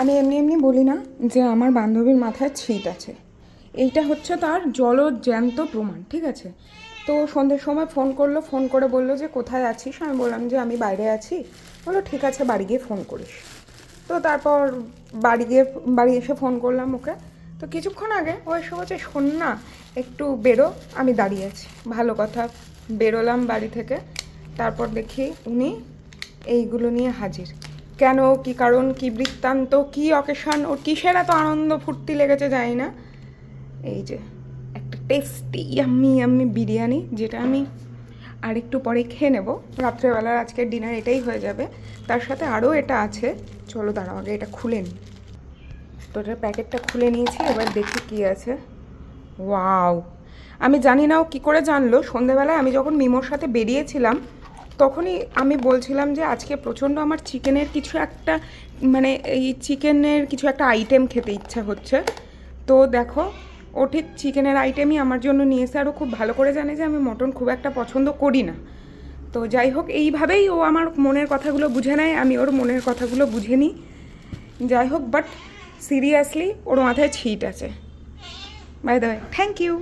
আমি এমনি এমনি বলি না যে আমার বান্ধবীর মাথায় ছিট আছে। এইটা হচ্ছে তার জলজ্যান্ত প্রমাণ, ঠিক আছে? তো সন্ধ্যের সময় ফোন করল, ফোন করে বলল যে, কোথায় আছিস? আমি বললাম যে, আমি বাইরে আছি। বলল, ঠিক আছে, বাড়ি গিয়ে ফোন করিস। তো তারপর বাড়ি গিয়ে, বাড়ি এসে ফোন করলাম ওকে। তো কিছুক্ষণ আগে ও এসে বলছে শোন না একটু বেরো, আমি দাঁড়িয়ে আছি। ভালো কথা, বেরোলাম বাড়ি থেকে। তারপর দেখি উনি এইগুলো নিয়ে হাজির। কেন, কি কারণ, কি বৃত্তান্ত, কি অকেশন ওর কিসের এত আনন্দ ফুর্তি লেগেছে জানি না। এই যে, একটা টেস্টি আমি আমি বিরিয়ানি, যেটা আমি আর একটু পরে খেয়ে নেব। রাত্রেবেলার আজকের ডিনার এটাই হয়ে যাবে। তার সাথে আরও এটা আছে। চলো দাঁড়াও, আগে এটা খুলে নিই। তো এটার প্যাকেটটা খুলে নিয়েছি, এবার দেখি কি আছে। ওয়াও! আমি জানি না ও কী করে জানলো। সন্ধেবেলায় আমি যখন মিমোর সাথে বেরিয়েছিলাম তখনই আমি বলছিলাম যে আজকে প্রচণ্ড আমার চিকেনের কিছু একটা মানে এই চিকেনের কিছু একটা আইটেম খেতে ইচ্ছা হচ্ছে। তো দেখো, ও ঠিক চিকেনের আইটেমই আমার জন্য নিয়ে এসে আরও খুব ভালো করে জানে যে আমি মটন খুব একটা পছন্দ করি না। তো যাই হোক, এইভাবেই ও আমার মনের কথাগুলো বুঝে নেয়, আমি ওর মনের কথাগুলো বুঝে নিই। যাই হোক বাট সিরিয়াসলি ওর মাথায় ছিট আছে। By the thank you